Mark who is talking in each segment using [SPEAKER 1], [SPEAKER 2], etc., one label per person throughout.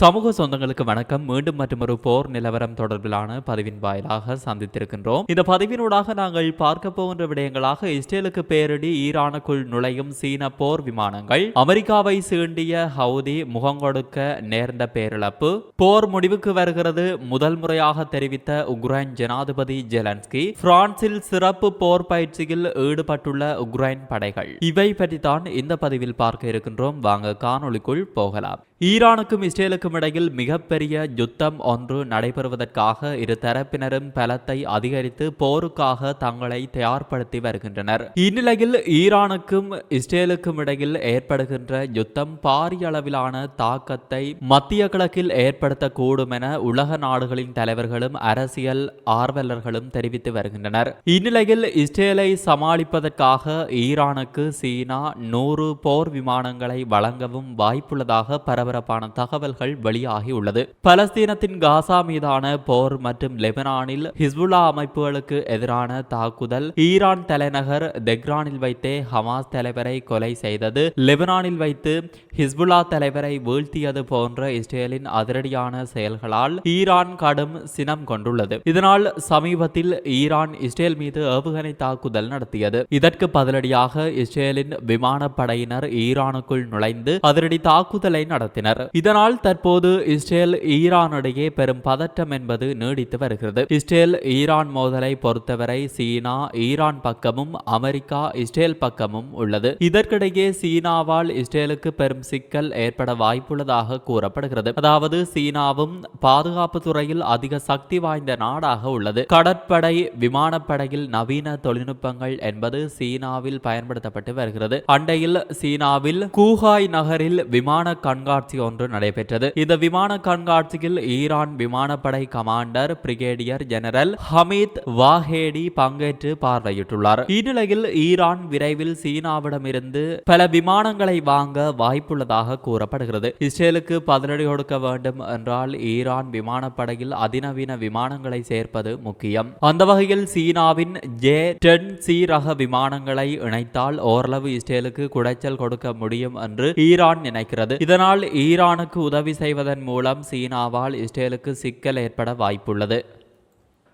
[SPEAKER 1] சமூக சொந்தங்களுக்கு வணக்கம். மீண்டும் மற்றொரு போர் நிலவரம் தொடர்பிலான பதிவின் வாயிலாக சந்தித்திருக்கின்றோம். இந்த பதிவினூடாக நாங்கள் பார்க்க போகின்ற விடயங்களாக இஸ்ரேலுக்கு பேரிடி ஈரானுக்குள் நுழையும் சீன போர் விமானங்கள் அமெரிக்காவை சீண்டிய ஹவுதி முகங்கொடுக்க நேர்ந்த பேரிழப்பு போர் முடிவுக்கு வருகிறது முதல் முறையாக தெரிவித்த உக்ரைன் ஜனாதிபதி ஜெலன்ஸ்கி பிரான்சில் சிறப்பு போர் பயிற்சியில் ஈடுபட்டுள்ள உக்ரைன் படைகள். இவை பற்றித்தான் இந்த பதிவில் பார்க்க இருக்கின்றோம். வாங்க காணொளிக்குள் போகலாம். ஈரானுக்கும் இஸ்ரேலுக்கும் இடையில் மிகப்பெரிய யுத்தம் ஒன்று நடைபெறுவதற்காக இரு தரப்பினரும் பலத்தை அதிகரித்து போருக்காக தங்களை தயார்படுத்தி வருகின்றனர். இந்நிலையில் ஈரானுக்கும் இஸ்ரேலுக்கும் இடையில் ஏற்படுகின்ற யுத்தம் பாரிய அளவிலான தாக்கத்தை மத்திய கிழக்கில் ஏற்படுத்தக்கூடும் என உலக நாடுகளின் தலைவர்களும் அரசியல் ஆர்வலர்களும் தெரிவித்து வருகின்றனர். இந்நிலையில் இஸ்ரேலை சமாளிப்பதற்காக ஈரானுக்கு சீனா நூறு போர் விமானங்களை வழங்கவும் வாய்ப்புள்ளதாக பரபரப்பான தகவல்கள் வெளியாகியுள்ளது. பலஸ்தீனத்தின் காசா மீதான போர் மற்றும் லெபனானில் ஹிஸ்புல்லா அமைப்புகளுக்கு எதிரான தாக்குதல் ஈரான் தலைநகர் தெஹ்ரானில் வைத்தே ஹமாஸ் தலைவரை கொலை செய்தது லெபனானில் வைத்து ஹிஸ்புல்லா தலைவரை வீழ்த்தியது போன்ற இஸ்ரேலின் அதிரடியான செயல்களால் ஈரான் கடும் சினம் கொண்டுள்ளது. இதனால் சமீபத்தில் ஈரான் இஸ்ரேல் மீது ஏவுகணை தாக்குதல் நடத்தியது. இதற்கு பதிலடியாக இஸ்ரேலின் விமானப்படையினர் ஈரானுக்குள் நுழைந்து அதிரடி தாக்குதலை நடத்தினர். இதனால் தற்போது இஸ்ரேல் ஈரானிடையே பெரும் பதட்டம் என்பது நீடித்து வருகிறது. இஸ்ரேல் ஈரான் மோதலை பொறுத்தவரை சீனா ஈரான் பக்கமும் அமெரிக்கா இஸ்ரேல் பக்கமும் உள்ளது. இதற்கிடையே சீனாவால் இஸ்ரேலுக்கு பெரும் சிக்கல் ஏற்பட வாய்ப்புள்ளதாக கூறப்படுகிறது. அதாவது சீனாவும் பாதுகாப்பு துறையில் அதிக சக்தி வாய்ந்த நாடாக உள்ளது. கடற்படை விமானப்படையில் நவீன தொழில்நுட்பங்கள் என்பது சீனாவில் பயன்படுத்தப்பட்டு வருகிறது. அண்டையில் சீனாவில் கூஹாய் நகரில் விமான கண்காட்சி கண்காட்சி ஒன்று நடைபெற்றது. இந்த விமான கண்காட்சியில் ஈரான் விமானப்படை commander brigadier general Hamid Vahedi பங்கேற்று பார்வையிட்டுள்ளார். இந்நிலையில் ஈரான் விரைவில் சீனாவிடமிருந்து பல விமானங்களை வாங்க வாய்ப்புள்ளதாக கூறப்படுகிறது. இஸ்ரேலுக்கு பதிலடி கொடுக்க வேண்டும் என்றால் ஈரான் விமானப்படையில் அதிநவீன விமானங்களை சேர்ப்பது முக்கியம். அந்த வகையில் சீனாவின் ஜே டென் சி ரக விமானங்களை இணைத்தால் ஓரளவு இஸ்ரேலுக்கு குடைச்சல் கொடுக்க முடியும் என்று ஈரான் நினைக்கிறது. இதனால் ஈரானுக்கு உதவி செய்வதன் மூலம் சீனாவால் இஸ்ரேலுக்கு சிக்கல் ஏற்பட வாய்ப்புள்ளது.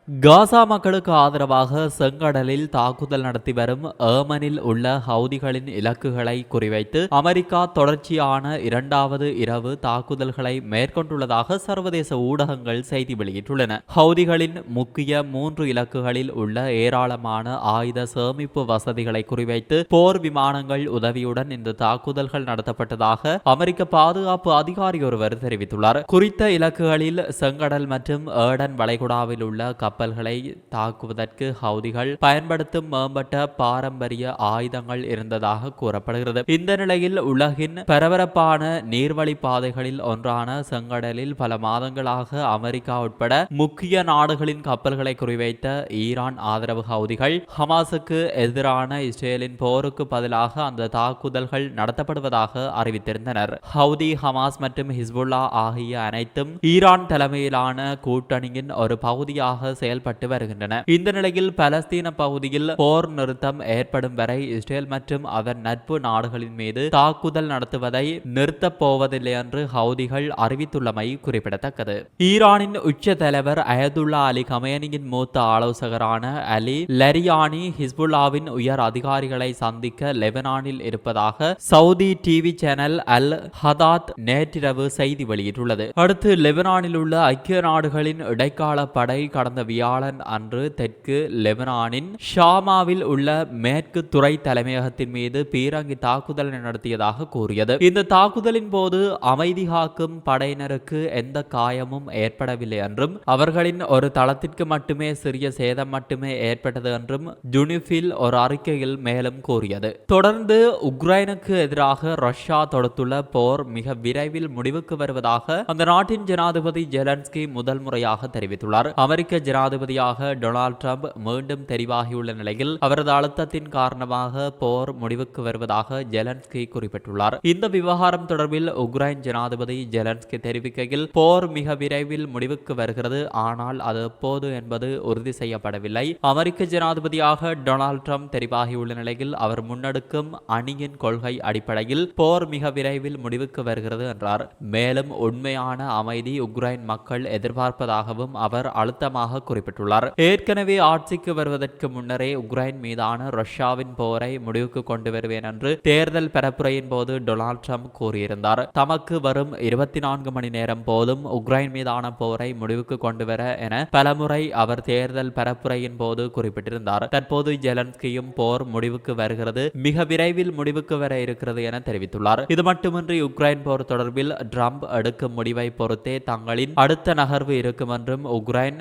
[SPEAKER 1] காசா மக்களுக்கு ஆதரவாக செங்கடலில் தாக்குதல் நடத்தி வரும் ஏமனில் உள்ள ஹவுதிகளின் இலக்குகளை குறிவைத்து அமெரிக்கா தொடர்ச்சியான இரண்டாவது இரவு தாக்குதல்களை மேற்கொண்டுள்ளதாக சர்வதேச ஊடகங்கள் செய்தி வெளியிட்டுள்ளன. ஹவுதிகளின் முக்கிய மூன்று இலக்குகளில் உள்ள ஏராளமான ஆயுத சேமிப்பு வசதிகளை குறிவைத்து போர் விமானங்கள் உதவியுடன் இந்த தாக்குதல்கள் நடத்தப்பட்டதாக அமெரிக்க பாதுகாப்பு அதிகாரி ஒருவர் தெரிவித்துள்ளார். குறித்த இலக்குகளில் செங்கடல் மற்றும் ஏடன் வளைகுடாவில் உள்ள கப்பல்களை தாக்குவதற்கு ஹவுதிகள் பயன்படுத்தும் மேம்பட்ட பாரம்பரிய ஆயுதங்கள் இருந்ததாக கூறப்படுகிறது. இந்த நிலையில் உலகின் பரபரப்பான நீர்வழி பாதைகளில் ஒன்றான செங்கடலில் பல மாதங்களாக அமெரிக்கா உட்பட முக்கிய நாடுகளின் கப்பல்களை குறிவைத்த ஈரான் ஆதரவு ஹவுதிகள் ஹமாஸுக்கு எதிரான இஸ்ரேலின் போருக்கு பதிலாக அந்த தாக்குதல்கள் நடத்தப்படுவதாக அறிவித்திருந்தனர். ஹவுதி ஹமாஸ் மற்றும் ஹிஸ்புல்லா ஆகிய அனைத்தும் ஈரான் தலைமையிலான கூட்டணியின் ஒரு பகுதியாக செயல்பட்டு வருகின்றன. இந்த நிலையில் பலஸ்தீன பகுதியில் போர் நிறுத்தம் ஏற்படும் வரை இஸ்ரேல் மற்றும் அதன் நட்பு நாடுகளின் மீது தாக்குதல் நடத்துவதை நிறுத்தப் போவதில்லை என்று ஹவுதிகள் அறிவித்துள்ளமை குறிப்பிடத்தக்கது. ஈரானின் உச்ச தலைவர் அயதுல்லா அலி கமேனியின் மூத்த ஆலோசகரான அலி லரியானி ஹிஸ்புல்லாவின் உயர் அதிகாரிகளை சந்திக்க லெபனானில் இருப்பதாக Saudi TV channel Al Hadath நேற்றிரவு செய்தி வெளியிட்டுள்ளது. அடுத்து லெபனானில் உள்ள ஐக்கிய நாடுகளின் இடைக்கால படை கடந்த வியாழன் அன்று தெற்கு லெபனானின் ஷாமாவில் உள்ள மேற்கு துறை தலைமையகத்தின் மீது பீரங்கி தாக்குதல் நடத்தியதாக கூறியது. இந்த தாக்குதலின் போது அமைதி காக்கும் படையினருக்கு எந்த காயமும் ஏற்படவில்லை என்றும் அவர்களின் ஒரு தளத்திற்கு மட்டுமே சிறிய சேதம் மட்டுமே ஏற்பட்டது என்றும் ஜுனிஃபில் ஒரு அறிக்கையில் மேலும் கூறியது. தொடர்ந்து உக்ரைனுக்கு எதிராக ரஷ்யா தொடுத்துள்ள போர் மிக விரைவில் முடிவுக்கு வருவதாக அந்த நாட்டின் ஜனாதிபதி ஜெலன்ஸ்கி முதல் முறையாக தெரிவித்துள்ளார். அமெரிக்க ஜனாதிபதியாக டொனால்ட் ட்ரம்ப் மீண்டும் தெரிவாகியுள்ள நிலையில் அவரது அழுத்தத்தின் காரணமாக போர் முடிவுக்கு வருவதாக ஜெலன்ஸ்கி குறிப்பிட்டுள்ளார். இந்த விவகாரம் தொடர்பில் உக்ரைன் ஜனாதிபதி ஜெலன்ஸ்கி தெரிவிக்கையில் போர் மிக விரைவில் முடிவுக்கு வருகிறது. ஆனால் அது எப்போது என்பது உறுதி செய்யப்படவில்லை. அமெரிக்க ஜனாதிபதியாக டொனால்ட் ட்ரம்ப் தெரிவாகியுள்ள நிலையில் அவர் முன்னெடுக்கும் அணியின் கொள்கை அடிப்படையில் போர் மிக விரைவில் முடிவுக்கு வருகிறது என்றார். மேலும் உண்மையான அமைதி உக்ரைன் மக்கள் எதிர்பார்ப்பதாகவும் அவர் அழுத்தமாக குறிப்பிட்டுள்ளார். ஏற்கனவே ஆட்சிக்கு வருவதற்கு முன்னரே உக்ரைன் மீதான ரஷ்யாவின் போரை முடிவுக்கு கொண்டு வருவேன் என்று தேர்தல் பரப்புரையின் போது டொனால்ட் ட்ரம்ப் கூறியிருந்தார். தமக்கு வரும் இருபத்தி நான்கு மணி நேரம் போதும் உக்ரைன் மீதான போரை முடிவுக்கு கொண்டு வர என பலமுறை அவர் தேர்தல் பரப்புரையின் போது குறிப்பிட்டிருந்தார். தற்போது ஜெலன்ஸ்கியும் போர் முடிவுக்கு வருகிறது மிக விரைவில் முடிவுக்கு வர இருக்கிறது என தெரிவித்துள்ளார். இது மட்டுமின்றி உக்ரைன் போர் தொடர்பில் ட்ரம்ப் எடுக்கும் முடிவை பொறுத்தே தங்களின் அடுத்த நகர்வு இருக்கும் என்றும் உக்ரைன்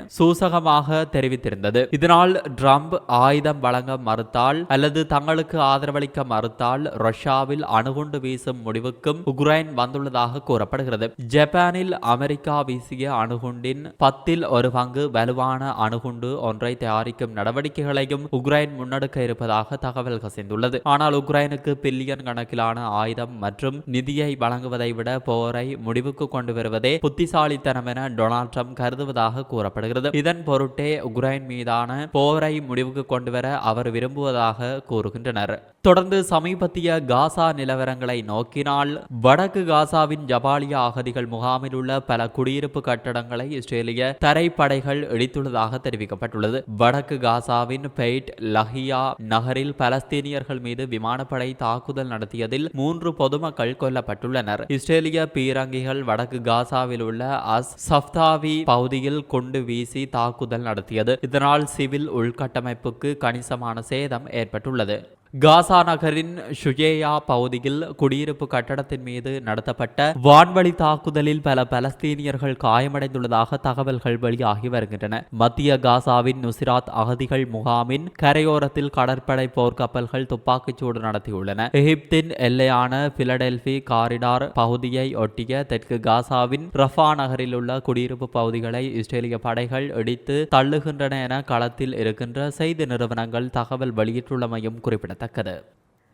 [SPEAKER 1] சூசகமாக தெரிவித்திருந்தது. இதனால் ட்ரம்ப் ஆயுதம் வழங்க மறுத்தால் அல்லது தங்களுக்கு ஆதரவளிக்க மறுத்தால் ரஷ்யாவில் அணுகுண்டு வீசும் முடிவுக்கும் உக்ரைன் வந்துள்ளதாக கூறப்படுகிறது. ஜப்பானில் அமெரிக்கா வீசிய அணுகுண்டின் பத்தில் ஒரு பங்கு வலுவான அணுகுண்டு ஒன்றை தயாரிக்கும் நடவடிக்கைகளையும் உக்ரைன் முன்னெடுக்க இருப்பதாக தகவல் கசிந்துள்ளது. ஆனால் உக்ரைனுக்கு பில்லியன் கணக்கிலான ஆயுதம் மற்றும் நிதியை வழங்குவதை விட போரை முடிவுக்கு கொண்டு வருவதே புத்திசாலித்தனம் என டொனால்ட் ட்ரம்ப் கருதுவதாக கூறப்படுகிறது. இதன் பொருட்டே உக்ரைன் மீதான போரை முடிவுக்கு கொண்டுவர அவர் விரும்புவதாக கூறுகின்றனர். தொடர்ந்து சமீபத்திய காசா நிலவரங்களை நோக்கினால் வடக்கு காசாவின் ஜபாலியா அகதிகள் முகாமில் உள்ள பல குடியிருப்பு கட்டடங்களை இஸ்ரேலிய தரைப்படைகள் இடித்துள்ளதாக தெரிவிக்கப்பட்டுள்ளது. வடக்கு காசாவின் பெய்ட் லஹியா நகரில் பலஸ்தீனியர்கள் மீது விமானப்படை தாக்குதல் நடத்தியதில் மூன்று பொதுமக்கள் கொல்லப்பட்டுள்ளனர். இஸ்ரேலிய பீரங்கிகள் வடக்கு காசாவில் உள்ள அஸ் சஃப்தாவி பகுதியில் கொண்டு வீசி தாக்கு தாக்குதல் நடத்தியது. இதனால் சிவில் உள்கட்டமைப்புக்கு கணிசமான சேதம் ஏற்பட்டுள்ளது. காசா நகரின் ஷுஜேயா பகுதியில் குடியிருப்பு கட்டடத்தின் மீது நடத்தப்பட்ட வான்வழி தாக்குதலில் பல பலஸ்தீனியர்கள் காயமடைந்துள்ளதாக தகவல்கள் வெளியாகி வருகின்றன. மத்திய காசாவின் நுசிராத் அகதிகள் முகாமின் கரையோரத்தில் கடற்படை போர்க்கப்பல்கள் துப்பாக்கிச்சூடு நடத்தியுள்ளன. எகிப்தின் எல்லையான பிலடெல்பி காரிடார் பகுதியை ஒட்டிய தெற்கு காசாவின் ரஃபா நகரில் உள்ள குடியிருப்பு பகுதிகளை இஸ்ரேலிய படைகள் இடித்து தள்ளுகின்றன என களத்தில் இருக்கின்ற செய்தி நிறுவனங்கள் தகவல் வெளியிட்டுள்ளமையும் குறிப்பிடத்தக்கது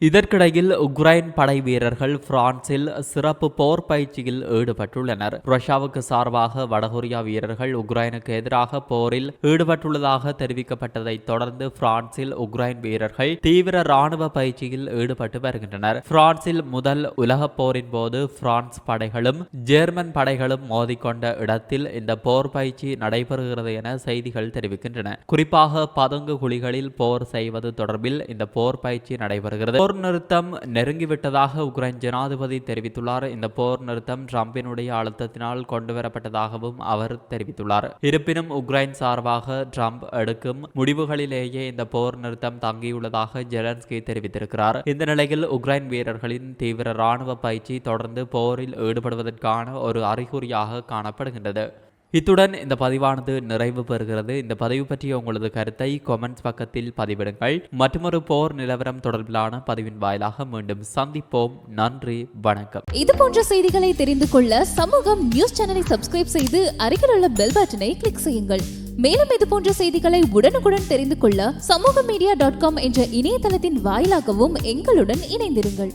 [SPEAKER 1] இதற்கிடையில் உக்ரைன் படை வீரர்கள் பிரான்சில் சிறப்பு போர் பயிற்சியில் ஈடுபட்டுள்ளனர். ரஷ்யாவுக்கு சார்பாக வடகொரியா வீரர்கள் உக்ரைனுக்கு எதிராக போரில் ஈடுபட்டுள்ளதாக தெரிவிக்கப்பட்டதை தொடர்ந்து பிரான்சில் உக்ரைன் வீரர்கள் தீவிர ராணுவ பயிற்சியில் ஈடுபட்டு வருகின்றனர். பிரான்சில் முதல் உலகப் போரின் போது பிரான்ஸ் படைகளும் ஜெர்மன் படைகளும் மோதிக்கொண்ட இடத்தில் இந்த போர் பயிற்சி நடைபெறுகிறது என செய்திகள் தெரிவிக்கின்றன. குறிப்பாக பதுங்கு குழிகளில் போர் செய்வது தொடர்பில் இந்த போர் பயிற்சி நடைபெறுகிறது. போர் நிறுத்தம் நெருங்கிவிட்டதாக உக்ரைன் ஜனாதிபதி தெரிவித்துள்ளார். இந்த போர் நிறுத்தம் ட்ரம்பினுடைய அழுத்தத்தினால் கொண்டுவரப்பட்டதாகவும் அவர் தெரிவித்துள்ளார். இருப்பினும் உக்ரைன் சார்பாக ட்ரம்ப் எடுக்கும் முடிவுகளிலேயே இந்த போர் நிறுத்தம் தங்கியுள்ளதாக ஜெலன்ஸ்கி தெரிவித்திருக்கிறார். இந்த நிலையில் உக்ரைன் வீரர்களின் தீவிர ராணுவ பயிற்சி தொடர்ந்து போரில் ஈடுபடுவதற்கான ஒரு அறிகுறியாக காணப்படுகின்றது. இத்துடன் இந்த பதிவானது நிறைவு பெறுகிறது. இந்த பதிவு பற்றிய உங்களது கருத்தை கொமெண்ட்ஸ் பக்கத்தில் பதிவிடுங்கள். மற்றொரு போர் நிலவரம் தொடர்பிலான பதிவின் வாயிலாக மீண்டும் சந்திப்போம். நன்றி வணக்கம்.
[SPEAKER 2] இது போன்ற செய்திகளை தெரிந்து கொள்ள சமூகம் நியூஸ் சேனலை சப்ஸ்கிரைப் செய்து அருகில் உள்ள பெல் பட்டனை கிளிக் செய்யுங்கள். மேலும் இது போன்ற செய்திகளை உடனுக்குடன் தெரிந்து கொள்ள சமூக மீடியா டாட் காம் என்ற இணையதளத்தின் வாயிலாகவும் எங்களுடன் இணைந்திருங்கள்.